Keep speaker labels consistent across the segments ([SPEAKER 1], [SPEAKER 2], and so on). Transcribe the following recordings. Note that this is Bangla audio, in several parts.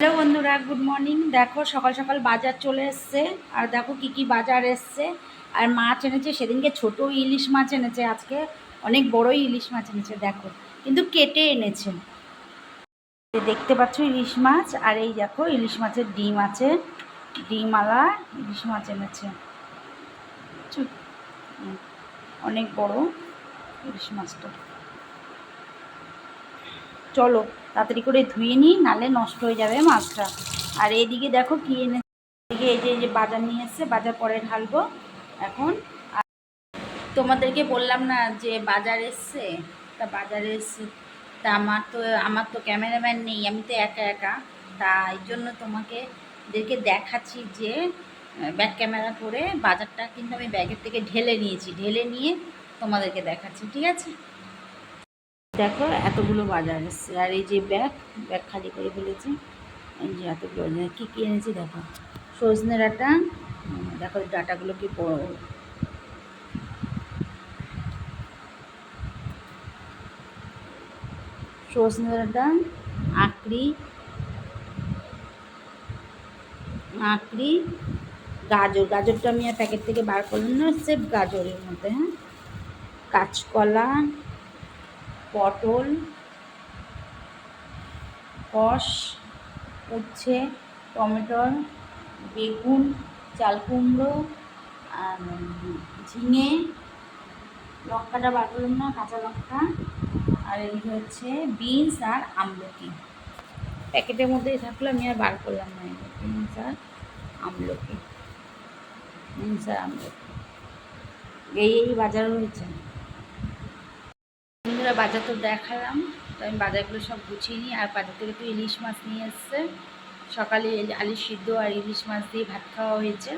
[SPEAKER 1] হ্যালো বন্ধুরা, গুড মর্নিং। দেখো, সকাল সকাল বাজার চলে এসছে। আর দেখো কি কি বাজার এসছে। আর মাছ এনেছে, সেদিনকে ছোট ইলিশ মাছ এনেছে, আজকে অনেক বড়ই ইলিশ মাছ এনেছে, দেখো। কিন্তু কেটে এনেছে। দেখতে পাচ্ছ ইলিশ মাছ, আর এই দেখো ইলিশ মাছের ডিম আছে। ডিমওয়ালা ইলিশ মাছ এনেছে। অনেক বড় ইলিশ মাছটা। চলো, তাড়াতাড়ি করে ধুয়ে নিই নালে নষ্ট হয়ে যাবে মাছটা। আর এইদিকে দেখো কি এনে এদিকে এই যে যে বাজার নিয়ে এসছে, বাজার পরে ঢালবো এখন। তোমাদেরকে বললাম না যে বাজার এসছে? তা বাজারে এসছে। তা আমার তো আমার তো ক্যামেরাম্যান নেই, আমি তো একা একা। তাই জন্য তোমাকে, দেরকে দেখাচ্ছি যে ব্যাক ক্যামেরা করে বাজারটা কিন্তু আমি ব্যাগের থেকে ঢেলে নিয়েছি। ঢেলে নিয়ে তোমাদেরকে দেখাচ্ছি, ঠিক আছে? দেখো, এতগুলো বাজার এসছে। আর এই যে ব্যাগ ব্যাগ খালি করে ফেলেছি। এই যে এতগুলো কী কী এনেছি দেখো। সজনে ডাঁটা দেখো ডাটাগুলো কি সজনে ডাঁটা আঁকড়ি আঁকড়ি গাজর। গাজরটা আমি প্যাকেট থেকে বার করলাম না, সেফ গাজরের মধ্যে হ্যাঁ? কাঁচকলা পটল, কষ, উচ্ছে টমেটোর বেগুন, চাল কুমড়ো আর ঝিঙে, লঙ্কাটা বার করলাম না, কাঁচা লঙ্কা। আর এই হচ্ছে বিনস আর আমলকি। প্যাকেটের মধ্যেই থাকল আমি আর বার করলাম না বিনস আর আমলকি। বিনস আর আমলকি। এই এই বাজার হয়েছে। বন্ধুরা বাজার তো দেখালাম, তো আমি বাজারগুলো সব গুছিয়ে নিই, আর বাজার থেকে তো ইলিশ মাছ নিয়ে এসছে। সকালে আলু সিদ্ধ আর ইলিশ মাছ দিয়ে ভাত খাওয়া হয়েছে।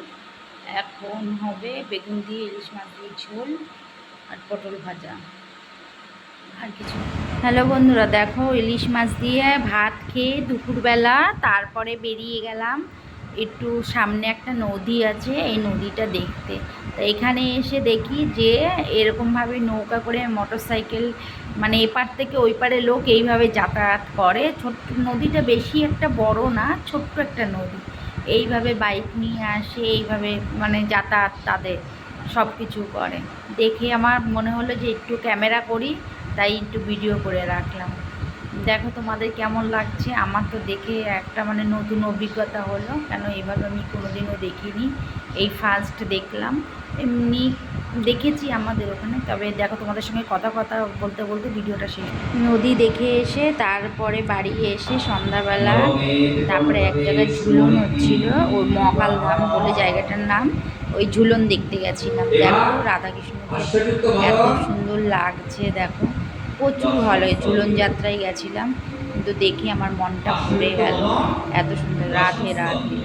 [SPEAKER 1] এখন হবে বেগুন দিয়ে ইলিশ মাছ দিয়ে ঝোল আর পটল ভাজা। আর কিছু হ্যালো বন্ধুরা, দেখো ইলিশ মাছ দিয়ে ভাত খেয়ে দুপুরবেলা তারপরে বেরিয়ে গেলাম। একটু সামনে একটা নদী আছে, এই নদীটা দেখতে। তো এখানে এসে দেখি যে এরকমভাবে নৌকা করে মোটর সাইকেল মানে এপার থেকে ওই পারে লোক এইভাবে যাতায়াত করে। ছোট্ট নদীটা বেশি একটা বড় না, ছোট্ট একটা নদী। এইভাবে বাইক নিয়ে আসে, এইভাবে মানে যাতায়াত তাদের সব কিছু করে। দেখে আমার মনে হলো যে একটু ক্যামেরা করি, তাই একটু ভিডিও করে রাখলাম। দেখো তোমাদের কেমন লাগছে? আমার তো দেখে একটা মানে নতুন অভিজ্ঞতা হলো। কেন এইভাবে আমি কোনোদিনও দেখিনি। এই ফার্স্ট দেখলাম। এমনি দেখেছি আমাদের ওখানে। তবে দেখো তোমাদের সঙ্গে কথা কথা বলতে বলতে ভিডিওটা শেষ নদী দেখে এসে, তারপরে বাড়ি এসে সন্ধ্যাবেলা, তারপরে এক জায়গায় ঝুলন হচ্ছিল। ওই মহাকাল ধাম বলে জায়গাটার নাম। ওই ঝুলন দেখতে গেছিলাম। দেখো রাধাকৃষ্ণকে এত সুন্দর লাগছে, দেখো। প্রচুর ভালো হয় ঝুলন যাত্রায় গেছিলাম, কিন্তু দেখি আমার মনটা ভরে গেল। এত সুন্দর, রাধে রাধে।